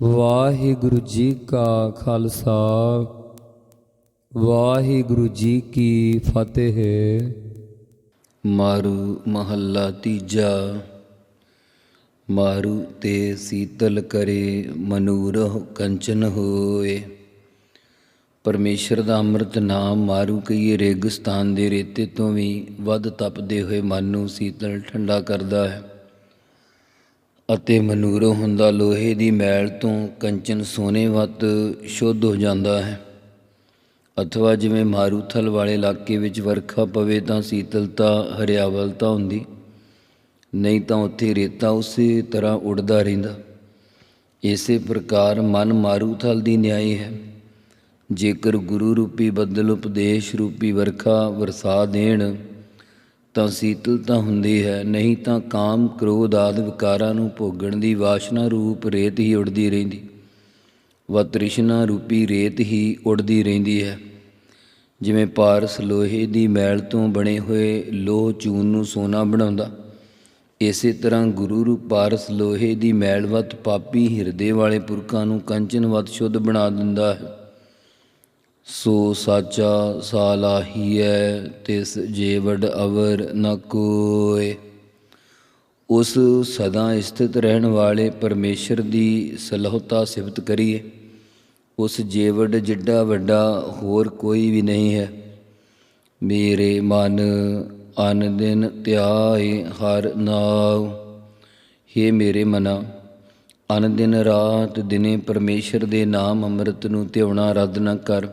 ਵਾਹਿਗੁਰੂ ਜੀ ਕਾ ਖਾਲਸਾ, ਵਾਹਿਗੁਰੂ ਜੀ ਕੀ ਫਤਿਹ। ਮਾਰੂ ਮਹੱਲਾ ਤੀਜਾ, ਮਾਰੂ ਤੇ ਸੀਤਲ ਕਰੇ ਮਨੂਰਹੁ ਕੰਚਨ ਹੋਏ। ਪਰਮੇਸ਼ਰ ਦਾ ਅੰਮ੍ਰਿਤ ਨਾਮ ਮਾਰੂ ਕਈਏ ਰੇਗਿਸਤਾਨ ਦੇ ਰੇਤੇ ਤੋਂ ਵੀ ਵੱਧ ਤਪਦੇ ਹੋਏ ਮਨ ਨੂੰ ਸੀਤਲ ਠੰਡਾ ਕਰਦਾ ਹੈ। ਅਤੇ ਮਨੂਰੋ ਹੁੰਦਾ ਲੋਹੇ ਦੀ ਮੈਲ ਤੋਂ ਕੰਚਨ ਸੋਨੇ ਵੱਤ ਸ਼ੁੱਧ ਹੋ ਜਾਂਦਾ ਹੈ। ਅਥਵਾ ਜਿਵੇਂ ਮਾਰੂਥਲ ਵਾਲੇ ਇਲਾਕੇ ਵਿੱਚ ਵਰਖਾ ਪਵੇ ਤਾਂ ਸੀਤਲਤਾ, ਹਰਿਆਵਲਤਾ ਹੁੰਦੀ। ਨਹੀਂ ਤਾਂ ਉੱਥੇ ਰੇਤਾ ਉਸੇ ਤਰ੍ਹਾਂ ਉੱਡਦਾ ਰਹਿੰਦਾ। ਇਸੇ ਪ੍ਰਕਾਰ ਮਨ ਮਾਰੂਥਲ ਦੀ ਨਿਆਈ ਹੈ। ਜੇਕਰ ਗੁਰੂ ਰੂਪੀ ਬੱਦਲ ਉਪਦੇਸ਼ ਰੂਪੀ ਵਰਖਾ ਵਰਸਾ ਦੇਣ ਤਾਂ ਸੀਤਲਤਾ ਹੁੰਦੀ ਹੈ, ਨਹੀਂ ਤਾਂ ਕਾਮ ਕ੍ਰੋਧ ਆਦਿ ਵਿਕਾਰਾਂ ਨੂੰ ਭੋਗਣ ਦੀ ਵਾਸ਼ਨਾ ਰੂਪ ਰੇਤ ਹੀ ਉੜਦੀ ਰਹਿੰਦੀ। ਵਾ ਤ੍ਰਿਸ਼ਨਾ ਰੂਪੀ ਰੇਤ ਹੀ ਉੜਦੀ ਰਹਿੰਦੀ ਹੈ। ਜਿਵੇਂ ਪਾਰਸ ਲੋਹੇ ਦੀ ਮੈਲ ਤੋਂ ਬਣੇ ਹੋਏ ਲੋਹ ਚੂਨ ਨੂੰ ਸੋਨਾ ਬਣਾਉਂਦਾ। ਇਸੇ ਤਰ੍ਹਾਂ ਗੁਰੂ ਰੂਪ ਪਾਰਸ ਲੋਹੇ ਦੀ ਮੈਲਵਤ ਪਾਪੀ ਹਿਰਦੇ ਵਾਲੇ ਪੁਰਖਾਂ ਨੂੰ ਕੰਚਨਵਤ ਸ਼ੁੱਧ ਬਣਾ ਦਿੰਦਾ ਹੈ। ਸੋ ਸਾਚਾ ਸਾਲਾਹੀਐ, ਤਿਸ ਜੀਵੜ ਅਵਰ ਨ ਕੋਏ ਉਸ ਸਦਾ ਸਥਿਤ ਰਹਿਣ ਵਾਲੇ ਪਰਮੇਸ਼ਰ ਦੀ ਸਲਾਹਤਾ ਸਿਫਤ ਕਰੀਏ। ਉਸ ਜੀਵੜ ਜਿੱਡਾ ਵੱਡਾ, ਹੋਰ ਕੋਈ ਵੀ ਨਹੀਂ ਹੈ। ਮੇਰੇ ਮਨ ਅਨ ਦਿਨ ਧਿਆਏ ਹਰ ਨਾਉ। ਹੇ ਮੇਰੇ ਮਨਾ, ਅਨ ਦਿਨ ਰਾਤ ਦਿਨੇ ਪਰਮੇਸ਼ਰ ਦੇ ਨਾਮ ਅੰਮ੍ਰਿਤ ਨੂੰ ਧਿਉਣਾ ਰੱਦ ਨਾ ਕਰ।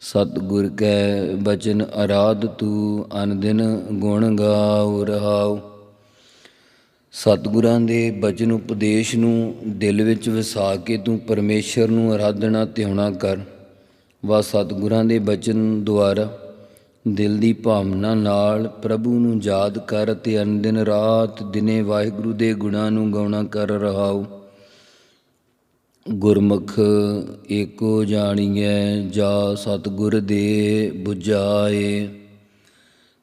ਸਤਿਗੁਰ ਕੈ ਬਚਨ ਅਰਾਧ ਤੂ ਅਨਦਿਨ ਗੁਣ ਗਾਉ ਰਹਾਉ। ਸਤਿਗੁਰਾਂ ਦੇ ਬਚਨ ਉਪਦੇਸ਼ ਨੂੰ ਦਿਲ ਵਿੱਚ ਵਸਾ ਕੇ ਤੂੰ ਪਰਮੇਸ਼ਰ ਨੂੰ ਆਰਾਧਨਾ ਧਿਆਉਣਾ ਕਰ। ਵਾ ਸਤਿਗੁਰਾਂ ਦੇ ਬਚਨ ਦੁਆਰਾ ਦਿਲ ਦੀ ਭਾਵਨਾ ਨਾਲ ਪ੍ਰਭੂ ਨੂੰ ਯਾਦ ਕਰ ਤੇ ਅਨਦਿਨ ਰਾਤ ਦਿਨੇ ਵਾਹਿਗੁਰੂ ਦੇ ਗੁਣਾਂ ਨੂੰ ਗਾਉਣਾ ਕਰ ਰਹਾਉ। ਗੁਰਮੁਖ ਏਕੋ ਜਾਣੀਐ, ਜਾ ਸਤਿਗੁਰ ਦੇ 부ਝਾਏ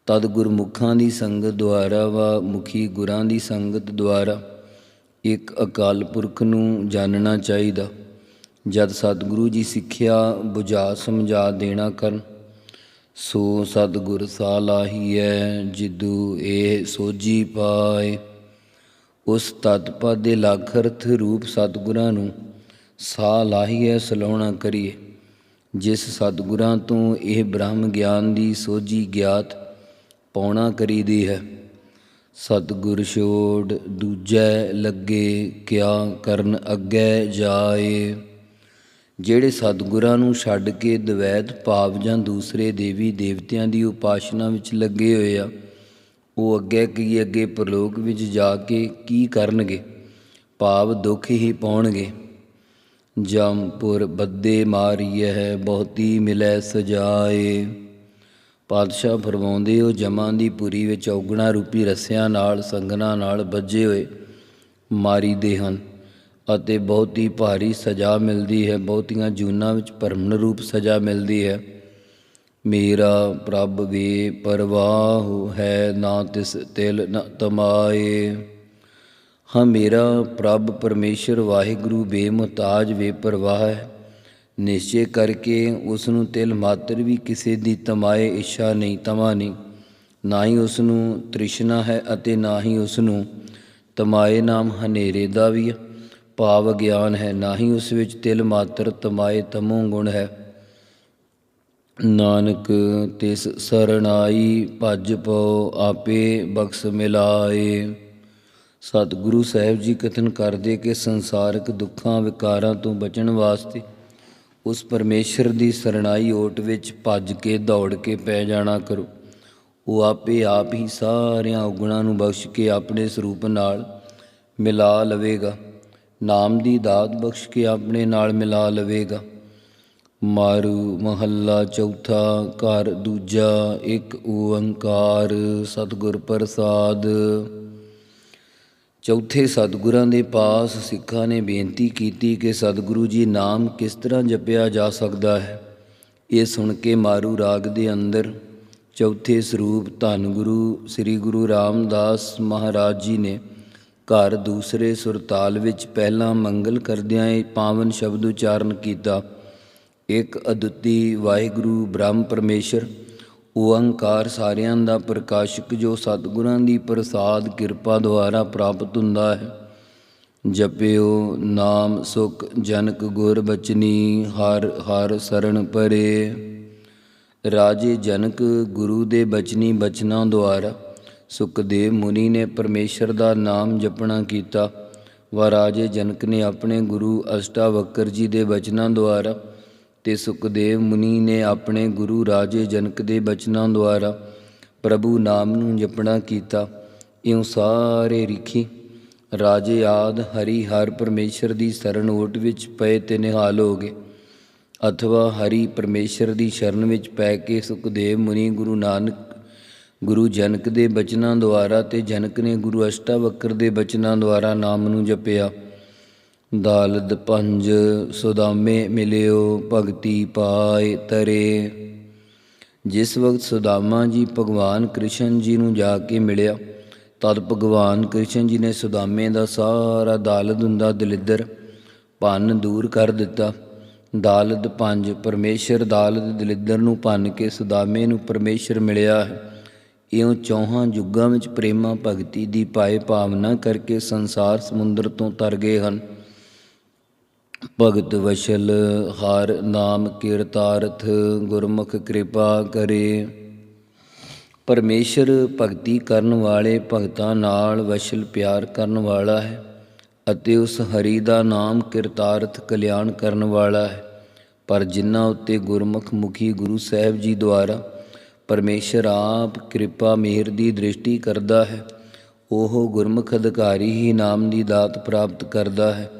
ਤਦ ਗੁਰਮੁਖਾਂ ਦੀ ਸੰਗਤ ਦੁਆਰਾ ਵਾ ਮੁਖੀ ਗੁਰਾਂ ਦੀ ਸੰਗਤ ਦੁਆਰਾ ਇੱਕ ਅਕਾਲ ਪੁਰਖ ਨੂੰ ਜਾਣਨਾ ਚਾਹੀਦਾ। ਜਦ ਸਤਿਗੁਰੂ ਜੀ ਸਿੱਖਿਆ 부ਝਾ ਸਮਝਾ ਦੇਣਾ ਕਰਨ, ਸੋ ਸਤਿਗੁਰ ਸਾਲਾਹੀਐ ਜਿਦੂ ਇਹ ਸੋਜੀ ਪਾਏ। ਉਸ ਤਤਪਦ ਦੇ ਲੱਖ ਰੂਪ ਸਤਿਗੁਰਾਂ ਨੂੰ ਸਾ ਲਾਹੀਐ, ਸਲਾਉਣਾ ਕਰੀਏ ਜਿਸ ਸਤਿਗੁਰਾਂ ਤੋਂ ਇਹ ਬ੍ਰਹਮ ਗਿਆਨ ਦੀ ਸੋਝੀ ਗਿਆਤ ਪਾਉਣਾ ਕਰੀਦੀ ਹੈ, ਸਤਿਗੁਰ ਛੋੜ ਦੂਜੈ ਲੱਗੇ ਕਿਆ ਕਰਨ ਅੱਗੇ ਜਾਏ। ਜਿਹੜੇ ਸਤਿਗੁਰਾਂ ਨੂੰ ਛੱਡ ਕੇ ਦਵੈਤ ਭਾਵ ਜਾਂ ਦੂਸਰੇ ਦੇਵੀ ਦੇਵਤਿਆਂ ਦੀ ਉਪਾਸ਼ਨਾ ਵਿੱਚ ਲੱਗੇ ਹੋਏ ਆ, ਉਹ ਅੱਗੇ ਕੀ ਅੱਗੇ ਪ੍ਰਲੋਕ ਵਿੱਚ ਜਾ ਕੇ ਕੀ ਕਰਨਗੇ? ਭਾਵ ਦੁੱਖ ਹੀ ਪਾਉਣਗੇ। ਜਮਪੁਰ ਬੱਦੇ ਮਾਰੀਐ, ਬਹੁਤੀ ਮਿਲੈ ਸਜਾਏ। ਪਾਤਸ਼ਾਹ ਫਰਮਾਉਂਦੇ, ਉਹ ਜਮਾਂ ਦੀ ਪੁਰੀ ਵਿੱਚ ਔਗਣਾ ਰੂਪੀ ਰਸਿਆਂ ਨਾਲ ਸੰਗਣਾ ਨਾਲ ਵੱਜੇ ਹੋਏ, ਮਾਰੀਦੇ ਹਨ ਅਤੇ ਬਹੁਤੀ ਭਾਰੀ ਸਜ਼ਾ ਮਿਲਦੀ ਹੈ, ਬਹੁਤੀਆਂ ਜੂਨਾਂ ਵਿੱਚ ਪਰਮਨ ਰੂਪ ਸਜ਼ਾ ਮਿਲਦੀ ਹੈ। ਮੇਰਾ ਪ੍ਰਭ ਵੇ ਪਰਵਾਹ ਹੈ, ਨਾ ਤਿਸ ਤਿਲ ਨ ਤਮਾਏ। ਹਾਂ ਮੇਰਾ ਪ੍ਰਭ ਪਰਮੇਸ਼ਰ ਵਾਹਿਗੁਰੂ ਬੇਮੁਹਤਾਜ ਬੇਪਰਵਾਹ ਹੈ। ਨਿਸ਼ਚੈ ਕਰਕੇ ਉਸ ਨੂੰ ਤਿਲ ਮਾਤਰ ਵੀ ਕਿਸੇ ਦੀ ਤਮਾਏ ਇੱਛਾ ਨਹੀਂ ਤਮਾ ਨਹੀਂ ਨਾ ਹੀ ਉਸ ਨੂੰ ਤ੍ਰਿਸ਼ਨਾ ਹੈ ਅਤੇ ਨਾ ਹੀ ਉਸ ਨੂੰ ਤਮਾਏ ਨਾਮ ਹਨੇਰੇ ਦਾ ਵੀ ਭਾਵ ਗਿਆਨ ਹੈ, ਨਾ ਹੀ ਉਸ ਵਿੱਚ ਤਿਲ ਮਾਤਰ ਤਮਾਏ ਤਮੋ ਗੁਣ ਹੈ। ਨਾਨਕ ਤਿਸ ਸਰਣਾਈ ਭਜ ਪਉ, ਆਪੇ ਬਖਸ਼ ਮਿਲਾਏ। ਸਤਿਗੁਰੂ ਸਾਹਿਬ ਜੀ ਕਥਨ ਕਰਦੇ ਕਿ ਸੰਸਾਰਿਕ ਦੁੱਖਾਂ ਵਿਕਾਰਾਂ ਤੋਂ ਬਚਣ ਵਾਸਤੇ ਉਸ ਪਰਮੇਸ਼ਰ ਦੀ ਸਰਣਾਈ ਓਟ ਵਿੱਚ ਭੱਜ ਕੇ ਦੌੜ ਕੇ ਪੈ ਜਾਣਾ ਕਰੋ। ਉਹ ਆਪੇ ਆਪ ਹੀ ਸਾਰਿਆਂ ਔਗਣਾਂ ਨੂੰ ਬਖਸ਼ ਕੇ ਆਪਣੇ ਸਰੂਪ ਨਾਲ ਮਿਲਾ ਲਵੇਗਾ। ਨਾਮ ਦੀ ਦਾਤ ਬਖਸ਼ ਕੇ ਆਪਣੇ ਨਾਲ ਮਿਲਾ ਲਵੇਗਾ। ਮਾਰੂ ਮਹੱਲਾ ਚੌਥਾ ਘਰ ਦੂਜਾ ਇੱਕ ਓੰਕਾਰ ਸਤਿਗੁਰ ਪ੍ਰਸਾਦ। ਚੌਥੇ ਸਤਿਗੁਰਾਂ ਦੇ ਪਾਸ ਸਿੱਖਾਂ ਨੇ ਬੇਨਤੀ ਕੀਤੀ ਕਿ ਸਤਿਗੁਰੂ ਜੀ ਨਾਮ ਕਿਸ ਤਰ੍ਹਾਂ ਜਪਿਆ ਜਾ ਸਕਦਾ ਹੈ? ਇਹ ਸੁਣ ਕੇ ਮਾਰੂ ਰਾਗ ਦੇ ਅੰਦਰ ਚੌਥੇ ਸਰੂਪ ਧੰਨ ਗੁਰੂ ਸ੍ਰੀ ਗੁਰੂ ਰਾਮਦਾਸ ਮਹਾਰਾਜ ਜੀ ਨੇ ਘਰ ਦੂਸਰੇ ਸੁਰਤਾਲ ਵਿੱਚ ਪਹਿਲਾ ਮੰਗਲ ਕਰਦਿਆਂ ਇਹ ਪਾਵਨ ਸ਼ਬਦ ਉਚਾਰਨ ਕੀਤਾ। ਇੱਕ ਅਦੁੱਤੀ ਵਾਹਿਗੁਰੂ ਬ੍ਰਹਮ ਪਰਮੇਸ਼ਰ ਓੰਕਾਰ ਸਾਰਿਆਂ ਦਾ ਪ੍ਰਕਾਸ਼ਕ ਜੋ ਸਤਿਗੁਰਾਂ ਦੀ ਪ੍ਰਸਾਦ ਕਿਰਪਾ ਦੁਆਰਾ ਪ੍ਰਾਪਤ ਹੁੰਦਾ ਹੈ। ਜਪਿਓ ਨਾਮ ਸੁਖ ਜਨਕ ਗੁਰ ਬਚਨੀ, ਹਰ ਹਰ ਸਰਣ ਪਰੇ। ਰਾਜੇ ਜਨਕ ਗੁਰੂ ਦੇ ਬਚਨੀ ਬਚਨਾਂ ਦੁਆਰਾ ਸੁਖਦੇਵ ਮੁਨੀ ਨੇ ਪਰਮੇਸ਼ਰ ਦਾ ਨਾਮ ਜਪਣਾ ਕੀਤਾ। ਵਾ ਰਾਜੇ ਜਨਕ ਨੇ ਆਪਣੇ ਗੁਰੂ ਅਸ਼ਟਾਵਕਰ ਜੀ ਦੇ ਬਚਨਾਂ ਦੁਆਰਾ ਤੇ ਸੁਖਦੇਵ ਮੁਨੀ ਨੇ ਆਪਣੇ ਗੁਰੂ ਰਾਜੇ ਜਨਕ ਦੇ ਬਚਨਾਂ ਦੁਆਰਾ ਪ੍ਰਭੂ ਨਾਮ ਨੂੰ ਜਪਣਾ ਕੀਤਾ। ਇਉਂ ਸਾਰੇ ਰਿਖੀ ਰਾਜੇ ਆਦ ਹਰੀ ਹਰ ਪਰਮੇਸ਼ਰ ਦੀ ਸਰਨ ਓਟ ਵਿੱਚ ਪਏ ਤੇ ਨਿਹਾਲ ਹੋ ਗਏ। ਅਥਵਾ ਹਰੀ ਪਰਮੇਸ਼ਰ ਦੀ ਸ਼ਰਨ ਵਿੱਚ ਪੈ ਕੇ ਸੁਖਦੇਵ ਮੁਨੀ ਗੁਰੂ ਨਾਨਕ, ਗੁਰੂ ਜਨਕ ਦੇ ਬਚਨਾਂ ਦੁਆਰਾ ਤੇ ਜਨਕ ਨੇ ਗੁਰੂ ਅਸ਼ਟਾਵਕਰ ਦੇ ਬਚਨਾਂ ਦੁਆਰਾ ਨਾਮ ਨੂੰ ਜਪਿਆ। ਦਾਲਦ ਪੰਜ, ਸੁਦਾਮੇ ਮਿਲਿਓ, ਭਗਤੀ ਪਾਏ ਤਰੇ। ਜਿਸ ਵਕਤ ਸੁਦਾਮਾ ਜੀ ਭਗਵਾਨ ਕ੍ਰਿਸ਼ਨ ਜੀ ਨੂੰ ਜਾ ਕੇ ਮਿਲਿਆ, ਤਦ ਭਗਵਾਨ ਕ੍ਰਿਸ਼ਨ ਜੀ ਨੇ ਸੁਦਾਮੇ ਦਾ ਸਾਰਾ ਦਾਲਦ ਹੁੰਦਾ ਦਲਿੱਦਰ ਭੰਨ ਦੂਰ ਕਰ ਦਿੱਤਾ। ਦਾਲਦ ਪੰਜ, ਪਰਮੇਸ਼ਰ ਦਾਲਦ ਦਲਿੱਦਰ ਨੂੰ ਭੰਨ ਕੇ ਸੁਦਾਮੇ ਨੂੰ ਪਰਮੇਸ਼ਰ ਮਿਲਿਆ ਹੈ। ਇਉਂ ਚੌਹਾਂ ਯੁੱਗਾਂ ਵਿੱਚ ਪ੍ਰੇਮਾ ਭਗਤੀ ਦੀ ਪਾਏ ਭਾਵਨਾ ਕਰਕੇ ਸੰਸਾਰ ਸਮੁੰਦਰ ਤੋਂ ਤਰ ਗਏ ਹਨ। ਭਗਤ ਵਸ਼ਲ ਹਰ ਨਾਮ ਕੀਰਤਾਰਥ ਗੁਰਮੁਖ ਕਿਰਪਾ ਕਰੇ। ਪਰਮੇਸ਼ਰ ਭਗਤੀ ਕਰਨ ਵਾਲੇ ਭਗਤਾਂ ਨਾਲ ਵਸ਼ਲ ਪਿਆਰ ਕਰਨ ਵਾਲਾ ਹੈ ਅਤੇ ਉਸ ਹਰੀ ਦਾ ਨਾਮ ਕਿਰਤਾਰਥ ਕਲਿਆਣ ਕਰਨ ਵਾਲਾ ਹੈ। ਪਰ ਜਿਨ੍ਹਾਂ ਉੱਤੇ ਗੁਰਮੁਖ ਮੁਖੀ ਗੁਰੂ ਸਾਹਿਬ ਜੀ ਦੁਆਰਾ ਪਰਮੇਸ਼ਰ ਆਪ ਕਿਰਪਾ ਮਿਹਰ ਦੀ ਦ੍ਰਿਸ਼ਟੀ ਕਰਦਾ ਹੈ, ਉਹ ਗੁਰਮੁਖ ਅਧਿਕਾਰੀ ਹੀ ਨਾਮ ਦੀ ਦਾਤ ਪ੍ਰਾਪਤ ਕਰਦਾ ਹੈ।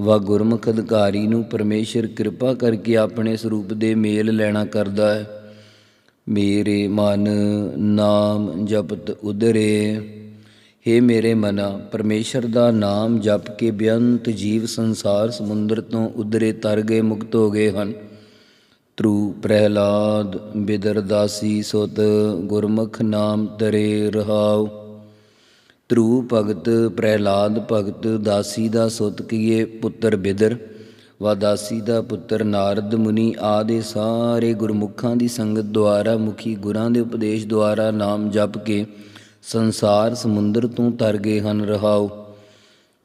ਵਾ ਗੁਰਮੁਖ ਅਧਿਕਾਰੀ ਨੂੰ ਪਰਮੇਸ਼ਰ ਕਿਰਪਾ ਕਰਕੇ ਆਪਣੇ ਸਰੂਪ ਦੇ ਮੇਲ ਲੈਣਾ ਕਰਦਾ ਹੈ। ਮੇਰੇ ਮਨ ਨਾਮ ਜਪਤ ਉਦਰੇ। हे ਮੇਰੇ ਮਨਾ, ਪਰਮੇਸ਼ਰ ਦਾ ਨਾਮ ਜਪ ਕੇ ਬੇਅੰਤ ਜੀਵ ਸੰਸਾਰ ਸਮੁੰਦਰ ਤੋਂ ਉਦਰੇ ਤਰ ਗਏ, ਮੁਕਤ ਹੋ ਗਏ ਹਨ। ਤ੍ਰੂ ਪ੍ਰਹਿਲਾਦ ਬਿਦਰਦਾਸੀ ਸੁਤ ਗੁਰਮੁਖ ਨਾਮ ਤਰੇ ਰਹਾਉ। ਤ੍ਰੂ ਭਗਤ, ਪ੍ਰਹਿਲਾਦ ਭਗਤ, ਦਾਸੀ ਦਾ ਸੁਤ ਕੀਏ ਪੁੱਤਰ ਬਿਦਰ, ਵਾ ਦਾ ਪੁੱਤਰ ਨਾਰਦ ਮੁਨੀ ਆਦੇ ਸਾਰੇ ਗੁਰਮੁਖਾਂ ਦੀ ਸੰਗਤ ਦੁਆਰਾ, ਮੁਖੀ ਗੁਰਾਂ ਦੇ ਉਪਦੇਸ਼ ਦੁਆਰਾ ਨਾਮ ਜਪ ਕੇ ਸੰਸਾਰ ਸਮੁੰਦਰ ਤੋਂ ਤਰ ਗਏ ਹਨ ਰਹਾਉ।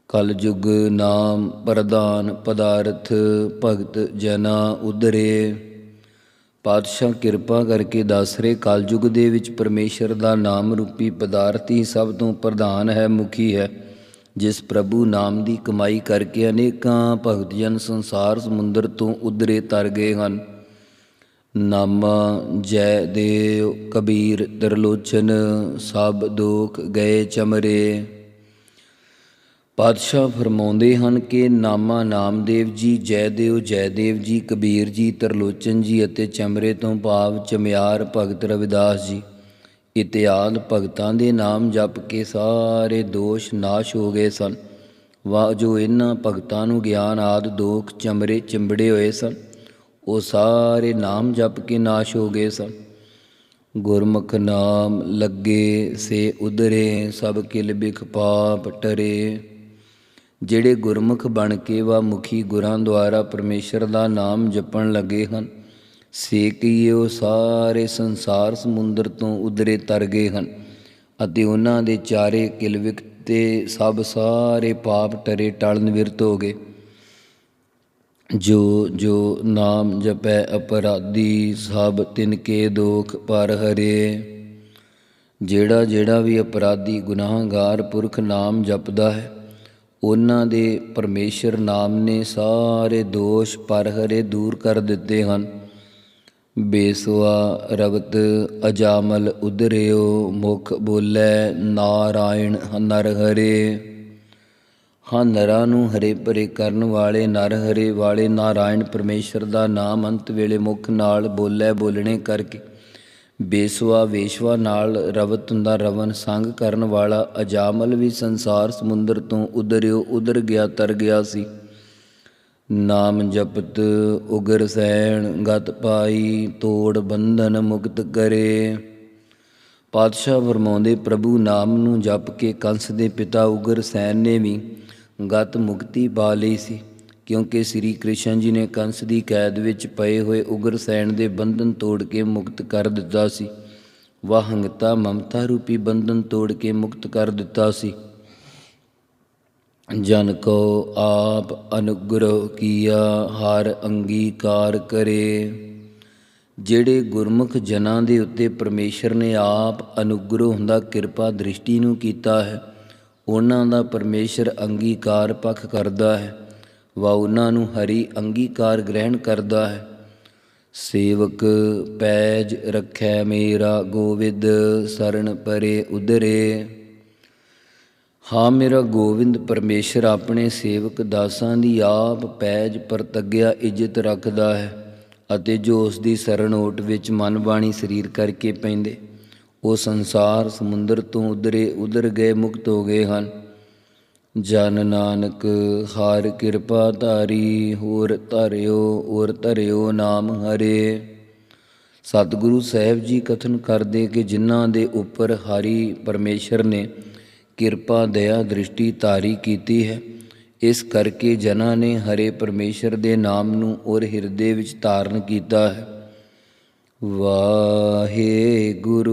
ਕਲਯੁਗ ਨਾਮ ਪ੍ਰਦਾਨ ਪਦਾਰਥ ਭਗਤ ਜਨਾ ਉਦਰੇ ਪਾਤਸ਼ਾਹ ਕਿਰਪਾ ਕਰਕੇ ਦਾਸਰੇ ਰਹੇ ਕਲਯੁਗ ਦੇ ਵਿੱਚ ਪਰਮੇਸ਼ਰ ਦਾ ਨਾਮ ਰੂਪੀ ਪਦਾਰਥ ਹੀ ਸਭ ਤੋਂ ਪ੍ਰਧਾਨ ਹੈ, ਮੁਖੀ ਹੈ। ਜਿਸ ਪ੍ਰਭੂ ਨਾਮ ਦੀ ਕਮਾਈ ਕਰਕੇ ਅਨੇਕਾਂ ਭਗਤ ਜਨ ਸੰਸਾਰ ਸਮੁੰਦਰ ਤੋਂ ਉਧਰੇ ਤਰ ਗਏ ਹਨ। ਨਾਮਾ ਜੈ ਦੇਵ ਕਬੀਰ ਤਰਲੋਚਨ ਸਭ ਦੋਖ ਗਏ ਚਮਰੇ। ਪਾਤਸ਼ਾਹ ਫਰਮਾਉਂਦੇ ਹਨ ਕਿ ਨਾਮਾ ਨਾਮਦੇਵ ਜੀ ਜੈਦੇਵ ਜੈਦੇਵ ਜੀ, ਕਬੀਰ ਜੀ, ਤਰਲੋਚਨ ਜੀ ਅਤੇ ਚਮਰੇ ਤੋਂ ਭਾਵ ਚਮਿਆਰ ਭਗਤ ਰਵਿਦਾਸ ਜੀ। ਇਤਿਆਦ ਭਗਤਾਂ ਦੇ ਨਾਮ ਜਪ ਕੇ ਸਾਰੇ ਦੋਸ਼ ਨਾਸ਼ ਹੋ ਗਏ ਸਨ। ਵਾ ਜੋ ਇਹਨਾਂ ਭਗਤਾਂ ਨੂੰ ਗਿਆਨ ਆਦ ਦੋਖ ਚਮਰੇ ਚਿੰਬੜੇ ਹੋਏ ਸਨ, ਉਹ ਸਾਰੇ ਨਾਮ ਜਪ ਕੇ ਨਾਸ਼ ਹੋ ਗਏ ਸਨ। ਗੁਰਮੁਖ ਨਾਮ ਲੱਗੇ, ਸੇ ਉਦਰੇ ਸਭ ਕਿਲ ਬਿਖ ਪਾਪ ਟਰੇ। ਜਿਹੜੇ ਗੁਰਮੁਖ ਬਣ ਕੇ ਵਾ ਮੁਖੀ ਗੁਰਾਂ ਦੁਆਰਾ ਪਰਮੇਸ਼ਰ ਦਾ ਨਾਮ ਜਪਣ ਲੱਗੇ ਹਨ, ਸੇ ਕੀ ਉਹ ਸਾਰੇ ਸੰਸਾਰ ਸਮੁੰਦਰ ਤੋਂ ਉਦਰੇ ਤਰ ਗਏ ਹਨ ਅਤੇ ਉਹਨਾਂ ਦੇ ਚਾਰੇ ਕਿਲਵਿਕ ਤੇ ਸਭ ਸਾਰੇ ਪਾਪ ਟਰੇ ਟਲ ਵਿਰਤ ਹੋ ਗਏ। ਜੋ ਜੋ ਨਾਮ ਜਪੈ ਅਪਰਾਧੀ, ਸਭ ਤਿਨ ਕੇ ਦੋਖ ਪਰ ਹਰੇ। ਜਿਹੜਾ ਜਿਹੜਾ ਵੀ ਅਪਰਾਧੀ ਗੁਨਾਹਗਾਰ ਪੁਰਖ ਨਾਮ ਜਪਦਾ ਹੈ ਉਹਨਾਂ ਦੇ ਪਰਮੇਸ਼ਰ ਨਾਮ ਨੇ ਸਾਰੇ ਦੋਸ਼ ਪਰ ਹਰੇ ਦੂਰ ਕਰ ਦਿੱਤੇ ਹਨ। ਬੇਸਵਾ ਰਵਤ ਅਜਾਮਲ ਉਦਰਿਓ ਮੁਖ ਬੋਲੇ ਨਾਰਾਇਣ ਨਰ ਹਰੇ ਹਾਂ, ਨਰਾਂ ਨੂੰ ਹਰੇ ਭਰੇ ਕਰਨ ਵਾਲੇ ਨਰ ਹਰੇ ਵਾਲੇ ਨਾਰਾਇਣ ਪਰਮੇਸ਼ਰ ਦਾ ਨਾਮ ਅੰਤ ਵੇਲੇ ਮੁਖ ਨਾਲ ਬੋਲੇ ਬੋਲਣੇ ਕਰਕੇ ਬੇਸਵਾ ਵੇਸ਼ਵਾ ਨਾਲ ਰਵਤ ਦਾ ਰਵਨ ਸੰਗ ਕਰਨ ਵਾਲਾ ਅਜਾਮਲ ਵੀ ਸੰਸਾਰ ਸਮੁੰਦਰ ਤੋਂ ਉਦਰਿਓ, ਉਦਰ ਗਿਆ, ਤਰ ਗਿਆ ਸੀ। ਨਾਮ ਜਪਤ ਉਗਰ ਸੈਣ ਗਤ ਪਾਈ ਤੋੜ, ਬੰਧਨ ਮੁਕਤ ਕਰੇ। ਪਾਤਸ਼ਾਹ ਵਰਮਾਉਂਦੇ ਪ੍ਰਭੂ, ਨਾਮ ਨੂੰ ਜਪ ਕੇ ਕੰਸ ਦੇ ਪਿਤਾ ਉਗਰ ਸੈਨ ਨੇ ਵੀ ਗਤ ਮੁਕਤੀ ਪਾ ਲਈ ਸੀ। ਕਿਉਂਕਿ ਸ੍ਰੀ ਕ੍ਰਿਸ਼ਨ ਜੀ ਨੇ ਕੰਸ ਦੀ ਕੈਦ ਵਿੱਚ ਪਏ ਹੋਏ ਉਗਰ ਸੈਨ ਦੇ ਬੰਧਨ ਤੋੜ ਕੇ ਮੁਕਤ ਕਰ ਦਿੱਤਾ ਸੀ। ਵਾਹੰਗਤਾ ਮਮਤਾ ਰੂਪੀ ਬੰਧਨ ਤੋੜ ਕੇ ਮੁਕਤ ਕਰ ਦਿੱਤਾ ਸੀ। ਜਨ ਕੋ ਆਪ ਅਨੁਗ੍ਰਹ ਕੀਆ, ਹਰ ਅੰਗੀਕਾਰ ਕਰੇ। ਜਿਹੜੇ ਗੁਰਮੁਖ ਜਨਾਂ ਦੇ ਉੱਤੇ ਪਰਮੇਸ਼ਰ ਨੇ ਆਪ ਅਨੁਗ੍ਰਹ ਹੁੰਦਾ ਕਿਰਪਾ ਦ੍ਰਿਸ਼ਟੀ ਨੂੰ ਕੀਤਾ ਹੈ, ਉਹਨਾਂ ਦਾ ਪਰਮੇਸ਼ਰ ਅੰਗੀਕਾਰ ਪੱਖ ਕਰਦਾ ਹੈ। ਵਾ ਉਹਨਾਂ ਨੂੰ ਹਰੀ ਅੰਗੀਕਾਰ ਗ੍ਰਹਿਣ ਕਰਦਾ ਹੈ। ਸੇਵਕ ਪੈਜ ਰੱਖੈ ਮੇਰਾ ਗੋਵਿੰਦ ਸਰਣ ਪਰੇ ਉਧਰੇ ਹਾਂ ਮੇਰਾ ਗੋਵਿੰਦ, ਪਰਮੇਸ਼ਰ ਆਪਣੇ ਸੇਵਕ ਦਾਸਾਂ ਦੀ ਆਪ ਪੈਜ ਪ੍ਰਤੱਗਿਆ ਇੱਜ਼ਤ ਰੱਖਦਾ ਹੈ ਅਤੇ ਜੋ ਉਸ ਦੀ ਸਰਣ ਓਟ ਵਿੱਚ ਮਨ ਬਾਣੀ ਸਰੀਰ ਕਰਕੇ ਪੈਂਦੇ, ਉਹ ਸੰਸਾਰ ਸਮੁੰਦਰ ਤੋਂ ਉਧਰੇ ਉਧਰ ਗਏ ਮੁਕਤ ਹੋ ਗਏ ਹਨ। ਜਨ ਨਾਨਕ, ਹਰ ਕਿਰਪਾ ਧਾਰੀ, ਹੋਰ ਧਰਿਓ ਔਰ ਧਰਿਓ ਨਾਮ ਹਰੇ। ਸਤਿਗੁਰੂ ਸਾਹਿਬ ਜੀ ਕਥਨ ਕਰਦੇ ਕਿ ਜਿਨ੍ਹਾਂ ਦੇ ਉੱਪਰ ਹਰੀ ਪਰਮੇਸ਼ਰ ਨੇ ਕਿਰਪਾ, ਦਇਆ, ਦ੍ਰਿਸ਼ਟੀ ਧਾਰੀ ਕੀਤੀ ਹੈ, ਇਸ ਕਰਕੇ ਜਨਾਂ ਨੇ ਹਰੇ ਪਰਮੇਸ਼ਰ ਦੇ ਨਾਮ ਨੂੰ ਔਰ ਹਿਰਦੇ ਵਿੱਚ ਧਾਰਨ ਕੀਤਾ ਹੈ। ਵਾਹਿਗੁਰੂ ਵਾਹਿਗੁਰੂ